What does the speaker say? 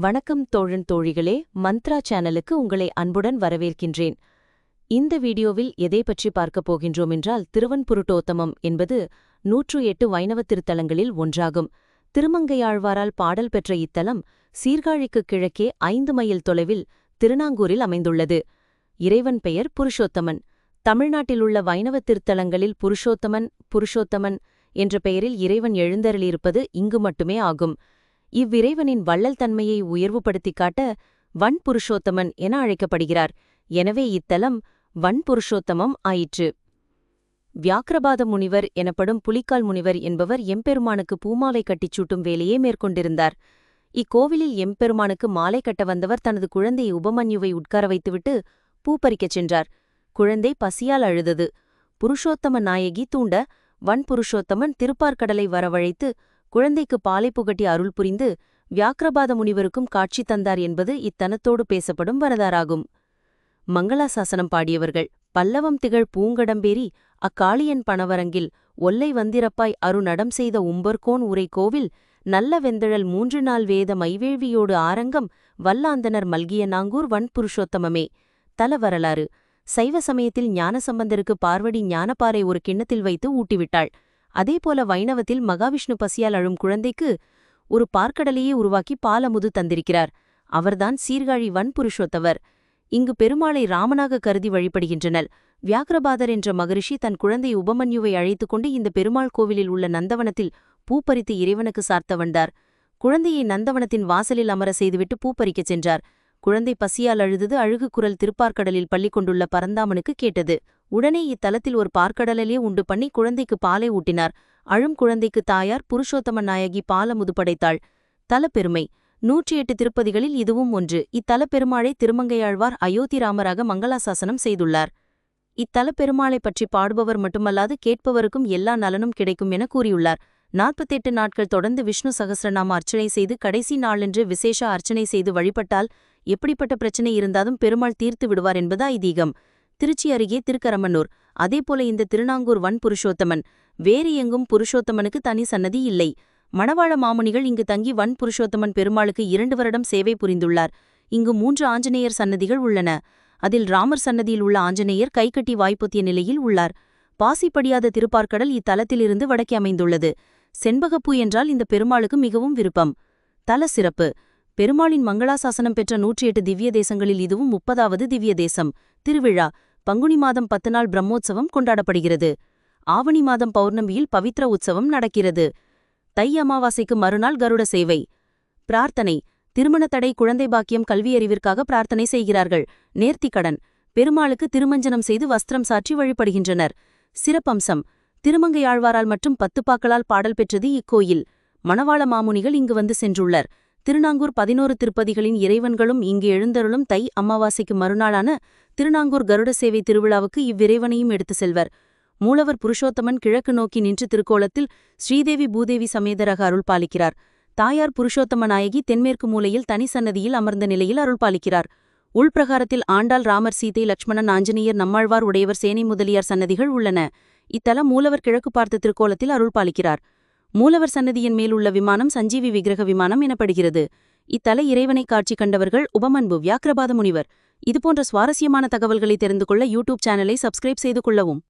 வணக்கம் தோழன் தோழிகளே மந்த்ரா சேனலுக்கு உங்களை அன்புடன் வரவேற்கின்றேன். இந்த வீடியோவில் எதை பற்றி பார்க்கப் போகின்றோம் என்றால் திருவன்புருட்டோத்தமம் என்பது நூற்று எட்டு வைணவ திருத்தலங்களில் ஒன்றாகும். திருமங்கையாழ்வாரால் பாடல் பெற்ற இத்தலம் சீர்காழிக்குக் கிழக்கே ஐந்து மைல் தொலைவில் திருநாங்கூரில் அமைந்துள்ளது. இறைவன் பெயர் புருஷோத்தமன். தமிழ்நாட்டிலுள்ள வைணவ திருத்தலங்களில் புருஷோத்தமன் புருஷோத்தமன் என்ற பெயரில் இறைவன் எழுந்தருளியிருப்பது இங்கு மட்டுமே ஆகும். இவ்விறைவனின் வள்ளல் தன்மையை உயர்வுபடுத்திக் காட்ட வன்புருஷோத்தமன் என அழைக்கப்படுகிறார். எனவே இத்தலம் வன்புருஷோத்தமம் ஆயிற்று. வியாக்கிரபாத முனிவர் எனப்படும் புலிக்கால் முனிவர் என்பவர் எம்பெருமானுக்கு பூமாலை கட்டிச் சூட்டும் வேலையே மேற்கொண்டிருந்தார். இக்கோவிலில் எம்பெருமானுக்கு மாலை கட்ட வந்தவர் தனது குழந்தையை உபமன்யுவை உட்கார வைத்துவிட்டு பூ பறிக்கச் சென்றார். குழந்தை பசியால் அழுதது. புருஷோத்தம நாயகி தூண்ட வன் புருஷோத்தமன் திருப்பார்கடலை வரவழைத்து குழந்தைக்கு பாலை புகட்டி அருள் புரிந்து வியாக்கிரபாத முனிவருக்கும் காட்சி தந்தார் என்பது இத்தனத்தோடு பேசப்படும் வரதாராகும் மங்களாசாசனம் பாடியவர்கள் பல்லவம் திகழ் பூங்கடம்பேரி அக்காளியன் பணவரங்கில் ஒல்லை வந்திரப்பாய் அருநடம் செய்த உம்பர்கோன் உரை கோவில் நல்ல வெந்தழல் மூன்று நாள் வேத மைவேள்வியோடு ஆரங்கம் வல்லாந்தனர் மல்கிய நாங்கூர் வன்புருஷோத்தமமே தல வரலாறு. சைவ சமயத்தில் ஞானசம்பந்தருக்கு பார்வடி ஞானப்பாறை ஒரு கிண்ணத்தில் வைத்து ஊட்டிவிட்டாள். அதேபோல வைணவத்தில் மகாவிஷ்ணு பசியால் அழும் குழந்தைக்கு ஒரு பார்க்கடலையே உருவாக்கி பாலமுது தந்திருக்கிறார். அவர்தான் சீர்காழி வன்புருஷோத்தவர். இங்கு பெருமாளை ராமனாக கருதி வழிபடுகின்றனர். வியாக்கிரபாதர் என்ற மகரிஷி தன் குழந்தை உபமன்யுவை அழைத்துக் கொண்டு இந்த பெருமாள் கோவிலில் உள்ள நந்தவனத்தில் பூப்பறித்து இறைவனுக்கு சார்த்த வந்தார். குழந்தையை நந்தவனத்தின் வாசலில் அமர செய்துவிட்டு பூப்பறிக்கச் சென்றார். குழந்தை பசியால் அழுதது அழுகு குரல் திருப்பார்க்கடலில் பள்ளி கொண்டுள்ள பரந்தாமனுக்கு கேட்டது. உடனே இத்தலத்தில் ஒரு பார்க்கடலிலே உண்டு பண்ணி குழந்தைக்கு பாலை ஊட்டினார். அழும் குழந்தைக்கு தாயார் புருஷோத்தம நாயகி பாலமுது படைத்தாள் தலப்பெருமை. நூற்றி எட்டு திருப்பதிகளில் இதுவும் ஒன்று. இத்தலப்பெருமாளை திருமங்கையாழ்வார் அயோத்தி ராமராக மங்களாசாசனம் செய்துள்ளார். இத்தலப்பெருமாளை பற்றி பாடுபவர் மட்டுமல்லாது கேட்பவருக்கும் எல்லா நலனும் கிடைக்கும் என கூறியுள்ளார். நாற்பத்தெட்டு நாட்கள் தொடர்ந்து விஷ்ணு சகசிரநாம அர்ச்சனை செய்து கடைசி நாளன்று விசேஷ அர்ச்சனை செய்து வழிபட்டால் எப்படிப்பட்ட பிரச்சனை இருந்தாலும் பெருமாள் தீர்த்து விடுவார் என்பது ஐதீகம். திருச்சி அருகே திருக்கரமனூர். அதேபோல இந்த திருநாங்கூர் வன் புருஷோத்தமன். வேறு எங்கும் புருஷோத்தமனுக்கு தனி சன்னதி இல்லை. மணவாள மாமுனிகள் இங்கு தங்கி வன் புருஷோத்தமன் பெருமாளுக்கு இரண்டு வருடம் சேவை புரிந்துள்ளார். இங்கு மூன்று ஆஞ்சநேயர் சன்னதிகள் உள்ளன. அதில் ராமர் சன்னதியில் உள்ள ஆஞ்சநேயர் கைகட்டி வாய்ப்புத்திய நிலையில் உள்ளார். பாசிப்படியாத திருப்பார்க்கடல் இத்தலத்திலிருந்து வடக்கே அமைந்துள்ளது. செண்பகப்பூ என்றால் இந்த பெருமாளுக்கு மிகவும் விருப்பம். தல சிறப்பு. பெருமாளின் மங்களாசாசனம் பெற்ற நூற்றி எட்டு திவ்ய தேசங்களில் இதுவும் முப்பதாவது திவ்ய தேசம். திருவிழா. பங்குனி மாதம் பத்து நாள் பிரம்மோற்சவம் கொண்டாடப்படுகிறது. ஆவணி மாதம் பௌர்ணமியில் பவித்ர உற்சவம் நடக்கிறது. தை அமாவாசைக்கு மறுநாள் கருட சேவை. பிரார்த்தனை. திருமண தடை குழந்தை பாக்கியம் கல்வியறிவிற்காக பிரார்த்தனை செய்கிறார்கள். நேர்த்திக்கடன் பெருமாளுக்கு திருமஞ்சனம் செய்து வஸ்திரம் சாற்றி வழிபடுகின்றனர். சிறப்பம்சம். திருமங்கையாழ்வாரால் மற்றும் பத்துப்பாக்களால் பாடல் பெற்றது இக்கோயில். மணவாள மாமுனிகள் இங்கு வந்து சென்றுள்ளார். திருநாங்கூர் பதினோரு திருப்பதிகளின் இறைவன்களும் இங்கு எழுந்தருளும் தை அமாவாசைக்கு மறுநாளான திருநாங்கூர் கருட சேவை திருவிழாவுக்கு இவ்விறைவனையும் எடுத்து செல்வர். மூலவர் புருஷோத்தமன் கிழக்கு நோக்கி நின்று திருக்கோலத்தில் ஸ்ரீதேவி பூதேவி சமேதராக அருள் பாலிக்கிறார். தாயார் புருஷோத்தம நாயகி தென்மேற்கு மூலையில் தனி சன்னதியில் அமர்ந்த நிலையில் அருள் பாலிக்கிறார். உள்பிரகாரத்தில் ஆண்டாள் ராமர் சீதை லட்சுமணன் ஆஞ்சநேயர் நம்மாழ்வார் உடையவர் சேனை முதலியார் சன்னதிகள் உள்ளன. இத்தலம் மூலவர் கிழக்கு பார்த்த திருக்கோலத்தில் அருள் பாலிக்கிறார். மூலவர் சன்னதியின் மேலுள்ள விமானம் சஞ்சீவி விக்கிரக விமானம் எனப்படுகிறது. இத்தலை இறைவனை காட்சி கண்டவர்கள் உபமன்பு வியாக்கிரபாத முனிவர். இதுபோன்ற சுவாரஸ்யமான தகவல்களை தெரிந்து கொள்ள யூடியூப் சேனலை சப்ஸ்கிரைப் செய்து கொள்ளவும்.